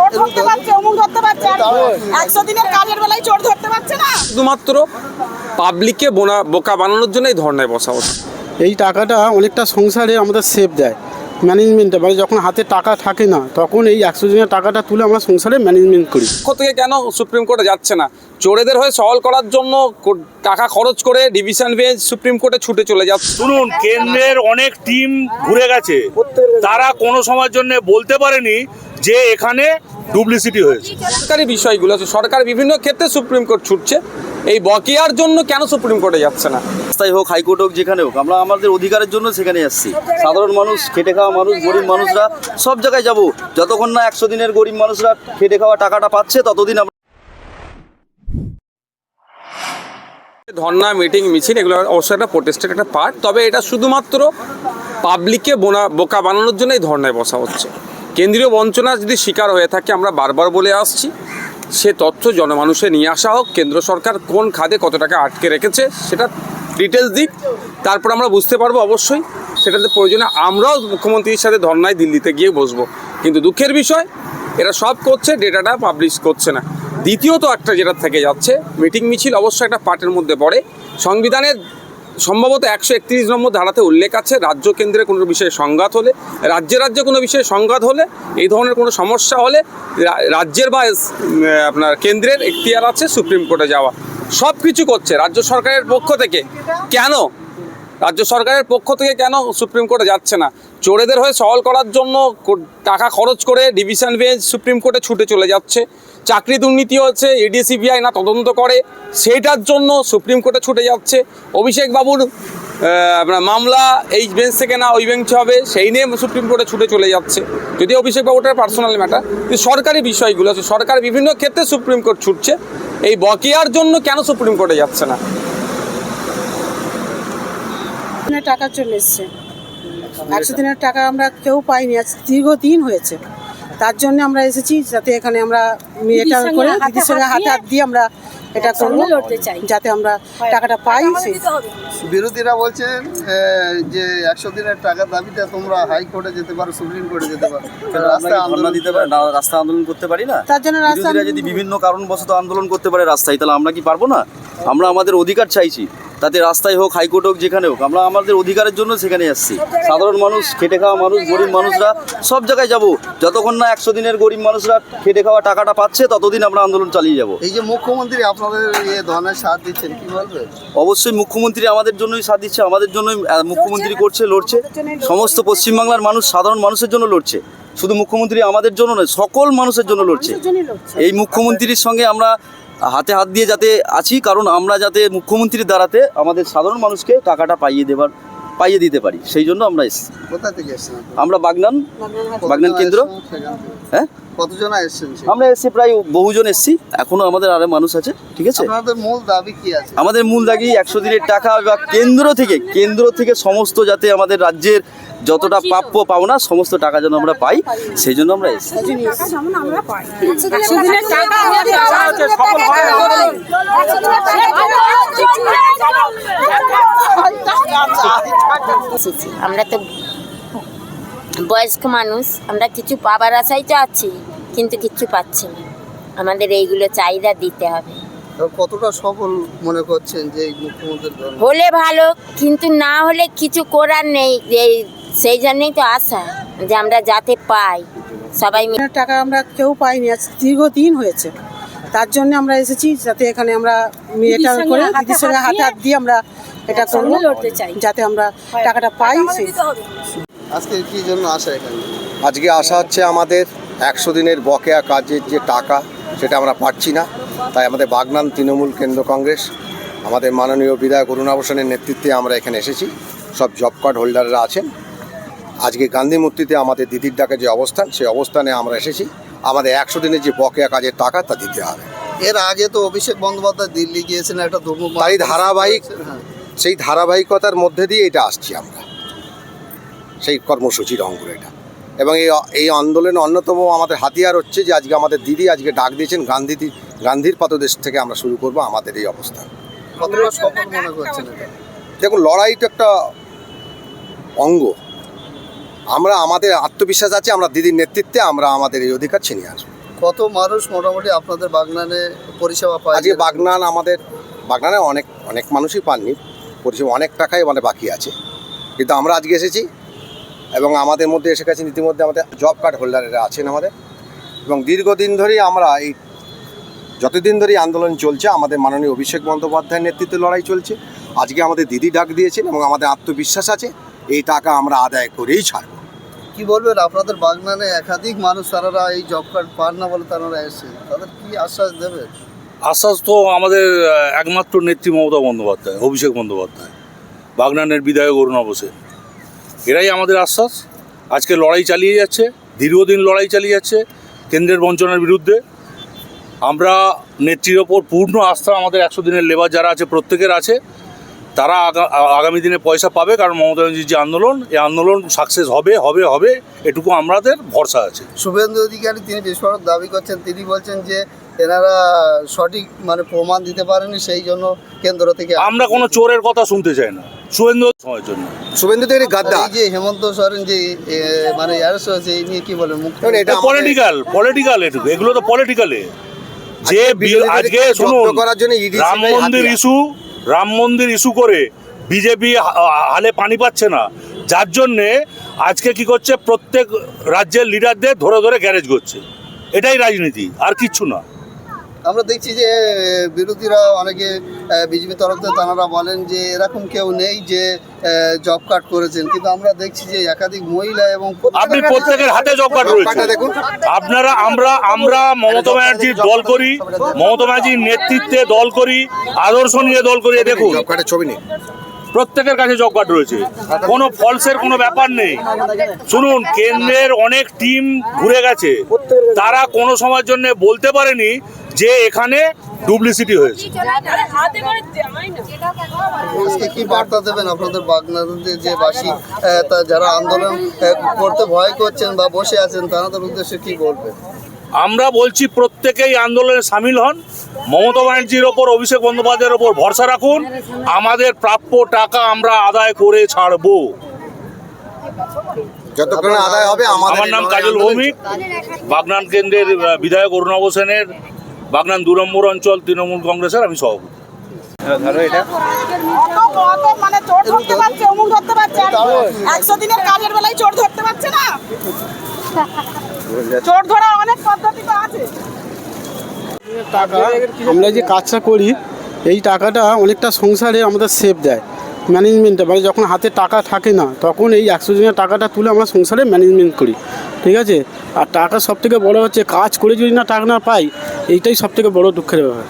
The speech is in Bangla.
চোর ধরতে পারছে অমুক ধরতে পারছে একশো দিনের কাজের বেলায় চোর ধরতে পারছে না? শুধুমাত্র পাবলিককে বোনা বোকা বানানোর জন্য এই ধর্নায় বসা হচ্ছে। এই টাকাটা অনেকটা সংসারে আমাদের সেভ দেয় ম্যানেজমেন্টে মানে যখন হাতে টাকা থাকে না তখন এই একশো দিনের টাকাটা তুলে আমরা সংসারে ম্যানেজমেন্ট করি। পক্ষ থেকে কেন সুপ্রিম কোর্টে যাচ্ছে না? চোরেদের হয়ে সহল করার জন্য কো- টাকা খরচ করে ডিভিশন বেঞ্চ সুপ্রিম কোর্টে ছুটে চলে যাচ্ছে। শুনুন কেন্দ্রের অনেক টিম ঘুরে গেছে। তারা কোনো সময়ের জন্য বলতে পারেনি যে এখানে ডুপ্লিসিটি হয়েছে। সরকারি বিষয়গুলো আছে। সরকার বিভিন্ন ক্ষেত্রে সুপ্রিম কোর্ট ছুটছে। এই বকেয়ার জন্য কেন সুপ্রিম কোর্টে যাচ্ছে না? রাস্তায় হোক হাইকোর্ট হোক যেখানে হোক আমরা আমাদের অধিকারের জন্য সেখানে আসছি। সাধারণ মানুষ খেটে খাওয়া মানুষ গরিব মানুষরা সব জায়গায় যাব। যতক্ষণ না একশো দিনের গরিব মানুষরা খেটে খাওয়া টাকাটা পাচ্ছে ততদিন আমরা ধর্না মিটিং মিছিল এগুলো অবশ্যই একটা প্রোটেস্টের একটা পার্ট তবে এটা শুধুমাত্র পাবলিককে বোনা বোকা বানানোর জন্য এই ধর্নায় বসা হচ্ছে। কেন্দ্রীয় বঞ্চনা যদি শিকার হয়ে থাকে, আমরা বারবার বলে আসছি, সে তথ্য জনমানুষে নিয়ে আসা হোক, কেন্দ্র সরকার কোন খাদে কত টাকা আটকে রেখেছে, সেটা ডিটেলস দিক। তারপর আমরা বুঝতে পারব অবশ্যই, সেটাতে প্রয়োজনে আমরাও মুখ্যমন্ত্রীর সাথে ধর্নায় দিল্লিতে গিয়ে বসবো। কিন্তু দুঃখের বিষয়, এরা সব করছে ডেটাটা পাবলিশ করছে না। দ্বিতীয়ত একটা যেটা থেকে যাচ্ছে মিটিং মিছিল অবশ্যই একটা পার্টের মধ্যে পড়ে। সংবিধানের সম্ভবত একশো একত্রিশ নম্বর ধারাতে উল্লেখ আছে, রাজ্য কেন্দ্রে কোনো বিষয়ে সংঘাত হলে, রাজ্যে রাজ্যে কোনো বিষয়ে সংঘাত হলে, এই ধরনের কোনো সমস্যা হলে রাজ্যের বা আপনার কেন্দ্রের এখতিয়ার আছে সুপ্রিম কোর্টে যাওয়া। সব কিছু করছে, রাজ্য সরকারের পক্ষ থেকে। কেন? রাজ্য সরকারের পক্ষ থেকে কেন সুপ্রিম কোর্টে যাচ্ছে না? চোরেদের হয়ে সহল করার জন্য টাকা খরচ করে ডিভিশন বেঞ্চ, সুপ্রিম কোর্টে ছুটে চলে যাচ্ছে। চাকরি দুর্নীতি হচ্ছে ইডি সিবিআই না তদন্ত করে, সেইটার জন্য সুপ্রিম কোর্টে ছুটে যাচ্ছে। অভিষেক বাবুর আপনার মামলা এই বেঞ্চ থেকে না ওই বেঞ্চে হবে, সেই নিয়ে সুপ্রিম কোর্টে ছুটে চলে যাচ্ছে। যদি অভিষেক বাবুটার পার্সোনাল ম্যাটার কিন্তু সরকারি বিষয়গুলো আছে। সরকার বিভিন্ন ক্ষেত্রে সুপ্রিম কোর্ট ছুটছে। এই বকেয়ার জন্য কেন সুপ্রিম কোর্টে যাচ্ছে না, টাকা চলে এসছে। একশো দিনের টাকা আমরা কেউ পাইনি আজ দীর্ঘদিন হয়েছে। তার জন্য আমরা এসেছি যাতে এখানে আমরা এটা করে দিদির সঙ্গে হাতে হাত দিয়ে আমরা এটা করব যাতে আমরা টাকাটা পাই বিরোধীরা বলছেন যে একশো দিনের টাকার দাবিতে তোমরা হাইকোর্টে যেতে পারো সুপ্রিম কোর্টে যেতে পারো। রাস্তা আন্দোলন দিতে পারি? না রাস্তা আন্দোলন করতে পারি না? তার জন্য রাস্তা বিরোধীরা যদি বিভিন্ন কারণবশত আন্দোলন করতে পারে রাস্তায় তাহলে আমরা কি পারব না? আমরা আমাদের অধিকার চাইছি। তাতে রাস্তায় হোক হাইকোর্ট হোক যেখানে হোক আমরা আমাদের অধিকারের জন্য সেখানে আসছি। সাধারণ মানুষ খেটে খাওয়া মানুষ গরিব মানুষরা সব জায়গায় যাব। যতক্ষণ না একশো দিনের গরিব মানুষরা খেটে খাওয়া টাকাটা পাচ্ছে ততদিন আমরা আন্দোলন চালিয়ে যাব। এই যে মুখ্যমন্ত্রী আপনাদের ধরনের সাথ দিচ্ছেন কি বলবে অবশ্যই মুখ্যমন্ত্রী আমাদের জন্যই সাথ দিচ্ছে আমাদের জন্যই মুখ্যমন্ত্রী করছে লড়ছে। সমস্ত পশ্চিমবাংলার মানুষ সাধারণ মানুষের জন্য লড়ছে। শুধু মুখ্যমন্ত্রী আমাদের জন্য নয় সকল মানুষের জন্য লড়ছে। এই মুখ্যমন্ত্রীর সঙ্গে আমরা হাতে হাত দিয়ে যাতে আছি কারণ আমরা যাতে মুখ্যমন্ত্রীর দ্বারাতে আমাদের সাধারণ মানুষকে টাকাটা পাইয়ে দেবার পাইয়ে দিতে পারি সেই জন্য আমরা এসেছি। কোথা থেকে এসছেন আমরা বাগনান বাগনান কেন্দ্র? হ্যাঁ? কতজন এসছেন? আমরা এসেছি প্রায় বহুজন এসেছি এখনও আমাদের আরও মানুষ আছে ঠিক আছে? আপনাদের মূল দাবি কি আছে? আমাদের মূল দাবি একশো দিনের টাকা বা কেন্দ্র থেকে কেন্দ্র থেকে সমস্ত যাতে আমাদের রাজ্যের যতটা প্রাপ্য পাবো না সমস্ত টাকা যেন আমরা পাই সেই জন্য আমরা আমরা তো বয়স্ক মানুষ আমরা কিছু পাবার আশাই তো আছি কিন্তু কিছু পাচ্ছি না। আমাদের এইগুলো চাহিদা দিতে হবে। তো কতটা সফল মনে করছেন যে হলে ভালো কিন্তু না হলে কিছু করার নেই। এই সেই জন্যই তো আশা যে আমরা যাতে পাই। সবাই টাকা আমরা কেউ পাইনি আজ দীর্ঘদিন হয়েছে। তার জন্য আমরা এসেছি যাতে এখানে আমরা এটা করে দিদির সঙ্গে হাতে হাত দিয়ে আমরা এটা করব যাতে আমরা টাকাটা পাই আজকে কি জন্য আসা এখানে? আজকে আসা হচ্ছে আমাদের একশো দিনের বকেয়া কাজের যে টাকা সেটা আমরা পাচ্ছি না। তাই আমাদের বাগনান তৃণমূল কেন্দ্র কংগ্রেস আমাদের মাননীয় বিধায়ক অরুণা হোসেনের নেতৃত্বে আমরা এখানে এসেছি। সব জব কার্ড হোল্ডাররা আছেন। আজকে গান্ধী মূর্তিতে আমাদের দিদির ডাকে যে অবস্থান সেই অবস্থানে আমরা এসেছি। আমাদের একশো দিনের যে বকেয়া কাজের টাকা তা দিতে হবে। এর আগে তো অভিষেক বন্দ্যোপাধ্যায় দিল্লি গিয়েছেন একটা ধর্ম তাই ধারাবাহিক হ্যাঁ। সেই ধারাবাহিকতার মধ্যে দিয়ে এটা আসছি আমরা। সেই কর্মসূচির অঙ্গ এটা। এবং এই এই আন্দোলনের অন্যতম আমাদের হাতিয়ার হচ্ছে যে আজকে আমাদের দিদি আজকে ডাক দিয়েছেন গান্ধী গান্ধীর পাতদেশ থেকে আমরা শুরু করব আমাদের এই অবস্থান। দেখুন লড়াই তো একটা অঙ্গ। আমরা আমাদের আত্মবিশ্বাস আছে আমরা দিদির নেতৃত্বে আমরা আমাদের এই অধিকার ছিনিয়ে আসব কত মানুষ মোটামুটি আপনাদের বাগনানে পরিষেবা পায়? আজকে বাগনান আমাদের বাগনানে অনেক অনেক মানুষই পাননি পরিষেবা অনেক টাকাই মানে বাকি আছে। কিন্তু আমরা আজকে এসেছি এবং আমাদের মধ্যে এসে গেছেন ইতিমধ্যে আমাদের জব কার্ড হোল্ডারেরা আছেন আমাদের। এবং দীর্ঘদিন ধরেই আমরা এই যতদিন ধরেই আন্দোলন চলছে আমাদের মাননীয় অভিষেক বন্দ্যোপাধ্যায়ের নেতৃত্বে লড়াই চলছে। আজকে আমাদের দিদি ডাক দিয়েছেন এবং আমাদের আত্মবিশ্বাস আছে এই টাকা আমরা আদায় করেই ছাড়ব। কি বলবেন? আপনাদের বাগনানে একাধিক মানুষ তারা এই জব কার্ড পান না বলে তারা এসে তাদের কি আশ্বাস দেবে? আশ্বাস তো আমাদের একমাত্র নেত্রী মমতা বন্দ্যোপাধ্যায়, অভিষেক বন্দ্যোপাধ্যায়, বাগনানের বিধায়ক অরুণা বসে এরাই আমাদের আশ্বাস। আজকে লড়াই চালিয়ে যাচ্ছে, দীর্ঘদিন লড়াই চালিয়ে যাচ্ছে কেন্দ্রের বঞ্চনার বিরুদ্ধে। আমরা নেত্রীর ওপর পূর্ণ আস্থা, আমাদের একশো দিনের লেবার যারা আছে, প্রত্যেকের আছে। তারা আগা- আগামী দিনে পয়সা পাবে কারণ মমতা ব্যানার্জির যে আন্দোলন এই আন্দোলন সাকসেস হবে হবে হবে এটুকু আমাদের ভরসা আছে। শুভেন্দু অধিকারী তিনি বিস্ফোরক দাবি করছেন। তিনি বলছেন যে এনারা সঠিক মানে প্রমাণ দিতে পারেনি সেই জন্য কেন্দ্র থেকে আমরা কোনো চোরের কথা শুনতে চাই না। শুভেন্দু সময়ের জন্য। শুভেন্দু তো গাদ্দা। এই যে হেমন্ত সরেন যে মানে অ্যারেস্ট হয়েছে এই নিয়ে কি বলেন মুখ্য এটা পলিটিক্যাল পলিটিক্যাল এটুকু। এগুলো তো পলিটিক্যালে যে আজকে শুনুন করার জন্য ED রাম মন্দির ইস্যু রাম মন্দির ইস্যু করে বিজেপি হালে পানি পাচ্ছে না। যার জন্যে আজকে কি করছে, প্রত্যেক রাজ্যের লিডারদের ধরে ধরে গ্যারেজ করছে। এটাই রাজনীতি, আর কিচ্ছু না। আমরা দেখছি যে বিরোধীরা অনেকে বিজেপি তরফ থেকে তারা বলেন যে এরকম কেউ নেই যে জব কার্ড করেছেন। কিন্তু আমরা দেখছি যে একাধিক মহিলা এবং আপনি প্রত্যেকের হাতে জব কার্ড রয়েছে। দেখুন। আপনারা আমরা আমরা মমতা ব্যানার্জির দল করি মমতা ব্যানার্জির নেতৃত্বে দল করি আদর্শ নিয়ে দল করি দেখুন। জব কার্ডের ছবি নেই। প্রত্যেকের কাছে জব কার্ড রয়েছে। কোনো ফলসের কোনো ব্যাপার নেই। শুনুন, কেন্দ্রের অনেক টিম ঘুরে গেছে। তারা কোনো সময়ের জন্য বলতে পারেনি যে এখানে ডুপ্লিসিটি হয়েছে। কি বার্তা দেবেন আপনাদের বাগনাদের যে বাসী যারা আন্দোলন করতে ভয় করছেন বা বসে আছেন তারা তাদের উদ্দেশ্যে কি বলবেন? আমরা বলছি প্রত্যেকেই আন্দোলনে সামিল হন। মমতা ব্যানার্জির ওপর অভিষেক বন্দ্যোপাধ্যায়ের ওপর ভরসা রাখুন। আমাদের প্রাপ্য টাকা আমরা আদায় করে ছাড়বো। আমার নাম কাজল ভৌমিক। বাগনান কেন্দ্রের বিধায়ক অরুণাব সেনের বাগনান দু নম্বর অঞ্চল তৃণমূল কংগ্রেসের আমি সভাপতি। অত অত মানে চোর ধরতে পারছে অমুক ধরতে পারছে। একশো দিনের কাজের বেলায় চোর ধরতে পারছে না। চোর ধরার অনেক পদ্ধতি তো আছে। আমরা যে কাজটা করি, এই টাকাটা অনেকটা সংসারে আমাদের সেভ দেয় ম্যানেজমেন্টটা মানে যখন হাতে টাকা থাকে না, তখন এই একশো জনের টাকাটা তুলে আমরা সংসারে ম্যানেজমেন্ট করি, ঠিক আছে? আর টাকা সবথেকে বড় হচ্ছে, কাজ করে যদি না টাকা না পাই, এইটাই সবথেকে বড়ো দুঃখের ব্যাপার।